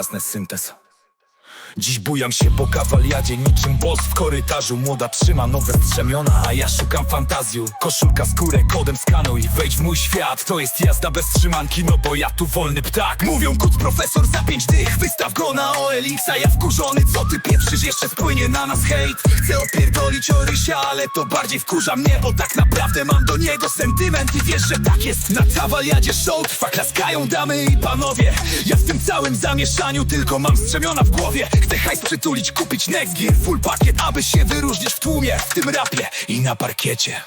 ясний синтез. Dziś bujam się po kawaliadzie niczym boss w korytarzu. Młoda trzyma nowe strzemiona, a ja szukam fantazju. Koszulka, skórę, kodem skanuj, wejdź w mój świat. To jest jazda bez trzymanki, no bo ja tu wolny ptak. Mówią kut profesor za pięć dych, wystaw go na OLX A ja wkurzony, co ty pieprzysz, jeszcze spłynie na nas hejt. Chcę opierdolić Orysia, ale to bardziej wkurza mnie Bo tak naprawdę mam do niego sentyment. I wiesz, że tak jest. Na kawaliadzie show trwa, klaskają damy i panowie. Ja w tym całym zamieszaniu tylko mam strzemiona w głowie Chcę hajs przytulić, kupić next gear, full pakiet Aby się wyróżnić w tłumie, w tym rapie i na parkiecie.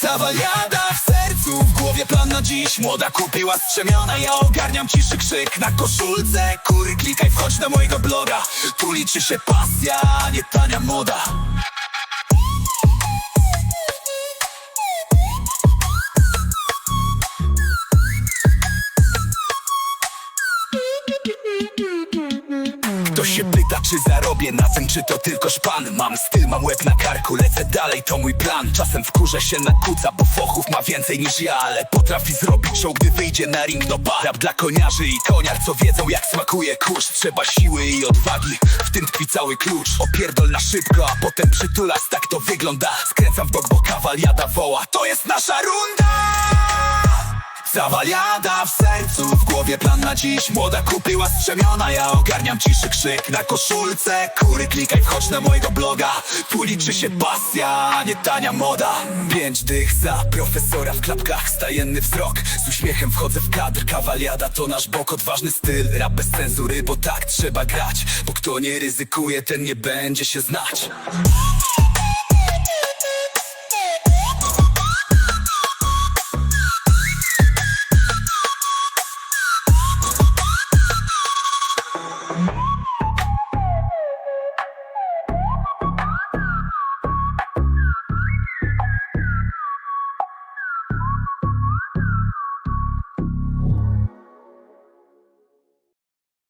Cawaliada w sercu, w głowie plan na dziś. Młoda kupiła strzemiona, ja ogarniam ciszy krzyk. Na koszulce, kury, klikaj, wchodź na mojego bloga. Tu liczy się pasja, nie tania moda się pyta, czy zarobię na tym, czy to tylko szpan. Mam styl, mam łeb na karku, lecę dalej, to mój plan. Czasem wkurzę się na kuca, bo fochów ma więcej niż ja Ale potrafi zrobić show, gdy wyjdzie na ring, no ba. Rap dla koniarzy i koniar, co wiedzą jak smakuje kurz. Trzeba siły i odwagi, w tym tkwi cały klucz. Opierdol na szybko, a potem przytulas, tak to wygląda. Skręcam w bok, bo kawaliada woła, to jest nasza runda! Zawaliada w sercu, w głowie plan na dziś. Młoda kupiła strzemiona, ja ogarniam ciszy krzyk Na koszulce, kury klikaj, wchodź na mojego bloga. Tu liczy się pasja, a nie tania moda. Pięć dych za profesora w klapkach, stajenny wzrok. Z uśmiechem wchodzę w kadr, kawaliada to nasz bok. Odważny styl, rap bez cenzury, bo tak trzeba grać. Bo kto nie ryzykuje, ten nie będzie się znać